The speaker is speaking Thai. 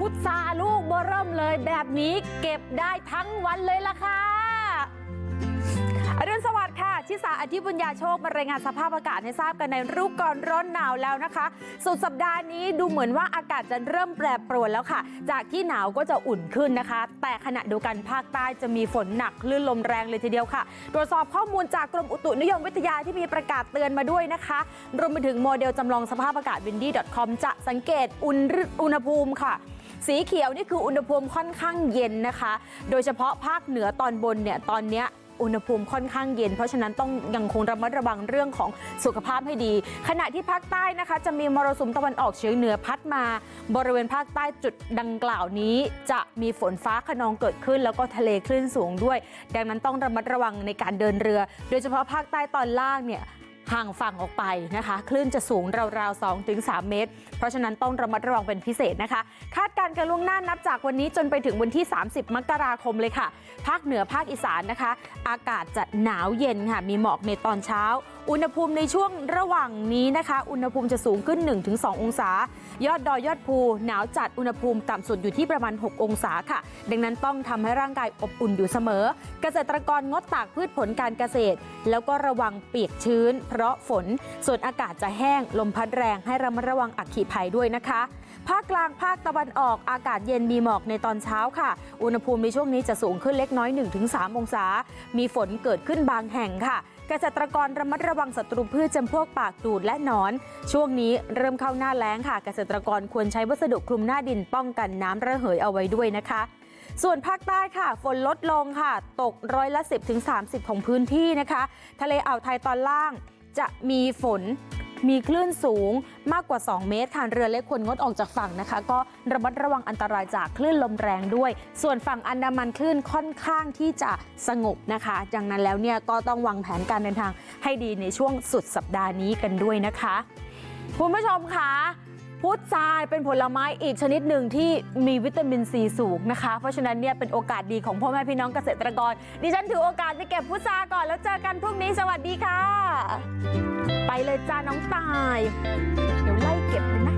พูดซาลูกเบรมเลยแบบนี้เก็บได้ทั้งวันเลยล่ะค่ะ อรุณสวัสดิ์ค่ะ ชิสาอธิบุญญาโชคมารายงานสภาพอากาศให้ทราบกันในรูปก่อนร้อนหนาวแล้วนะคะ สุดสัปดาห์นี้ดูเหมือนว่าอากาศจะเริ่มแปรปรวนแล้วค่ะ จากที่หนาวก็จะอุ่นขึ้นนะคะ แต่ขณะเดียวกันภาคใต้จะมีฝนหนักคลื่นลมแรงเลยทีเดียวค่ะ ตรวจสอบข้อมูลจากกรมอุตุนิยมวิทยาที่มีประกาศเตือนมาด้วยนะคะ รวมไปถึงโมเดลจำลองสภาพอากาศ windy.com จะสังเกตอุณหภูมิค่ะ สีเขียวนี่คืออุณหภูมิค่อนข้างเย็นนะคะ โดยเฉพาะภาคเหนือตอนบนเนี่ยตอนเนี้ยอุณหภูมิค่อนข้างเย็น เพราะฉะนั้นต้องยังคงระมัดระวังเรื่องของสุขภาพให้ดี ขณะที่ภาคใต้นะคะ จะมีมรสุมตะวันออกเฉียงเหนือพัดมา บริเวณภาคใต้จุดดังกล่าวนี้ จะมีฝนฟ้าขนองเกิดขึ้น แล้วก็ทะเลคลื่นสูงด้วย ดังนั้นต้องระมัดระวังในการเดินเรือ โดยเฉพาะภาคใต้ตอนล่างเนี่ย ห่างฝั่งออกไปนะคะ คลื่นจะสูงราวๆ2-3เมตร เพราะฉะนั้นต้องระมัดระวังเป็นพิเศษนะคะ คาดการณ์กันล่วงหน้านับจากวันนี้จนไปถึงวันที่ 30 มกราคมเลยค่ะ ภาคเหนือภาคอีสานนะคะ อากาศจะหนาวเย็นค่ะ มีหมอกในตอนเช้า อุณหภูมิในช่วงระหว่างนี้นะคะ อุณหภูมิจะสูงขึ้น 1-2 องศา ยอดดอยยอดภูหนาวจัดอุณหภูมิต่ำสุดอยู่ที่ประมาณ 6 องศาค่ะ ดังนั้นต้องทำให้ร่างกายอบอุ่นอยู่เสมอ เกษตรกรงดตากพืชผลการเกษตร แล้วก็ระวังเปียกชื้น เพราะฝน ส่วนอากาศจะแห้งลมพัดแรงให้ระมัดระวังอัคคีภัยด้วยนะคะ ภาคกลางภาคตะวันออกอากาศเย็นมีหมอกในตอนเช้าค่ะ อุณหภูมิในช่วงนี้จะสูงขึ้นเล็กน้อย 1-3 องศา มีฝนเกิดขึ้นบางแห่งค่ะเกษตรกรระมัดระวังศัตรูพืชจำพวกปากดูดและหนอน ช่วงนี้เริ่มเข้าหน้าแล้งค่ะ เกษตรกรควรใช้วัสดุคลุมหน้าดินป้องกันน้ำระเหยเอาไว้ด้วยนะคะ ส่วนภาคใต้ค่ะฝนลดลงค่ะ ตกร้อยละ 10ถึง30 ของพื้นที่นะคะ ทะเลอ่าวไทยตอนล่างจะมีฝนมีคลื่นสูงมากกว่า 2 เมตรค่ะเรือเล็กควรงดออกจากฝั่งนะคะ ก็ระมัดระวังอันตรายจากคลื่นลมแรงด้วย ส่วนฝั่งอันดามันคลื่นค่อนข้างที่จะสงบนะคะดังนั้นแล้วเนี่ยก็ต้องวางแผนการเดินทางให้ดีในช่วงสุดสัปดาห์นี้กันด้วยนะคะ คุณผู้ชมคะ พุทราเป็นผลไม้อีกชนิดหนึ่งที่มีวิตามินซีสูงนะคะ เพราะฉะนั้นเนี่ยเป็นโอกาสดีของพ่อแม่พี่น้องเกษตรกร ดิฉันถือโอกาสไปเก็บพุทราก่อนแล้วเจอกันพรุ่งนี้สวัสดีค่ะ ไปเลยจ้าน้องตาย เดี๋ยวไล่เก็บเลยนะ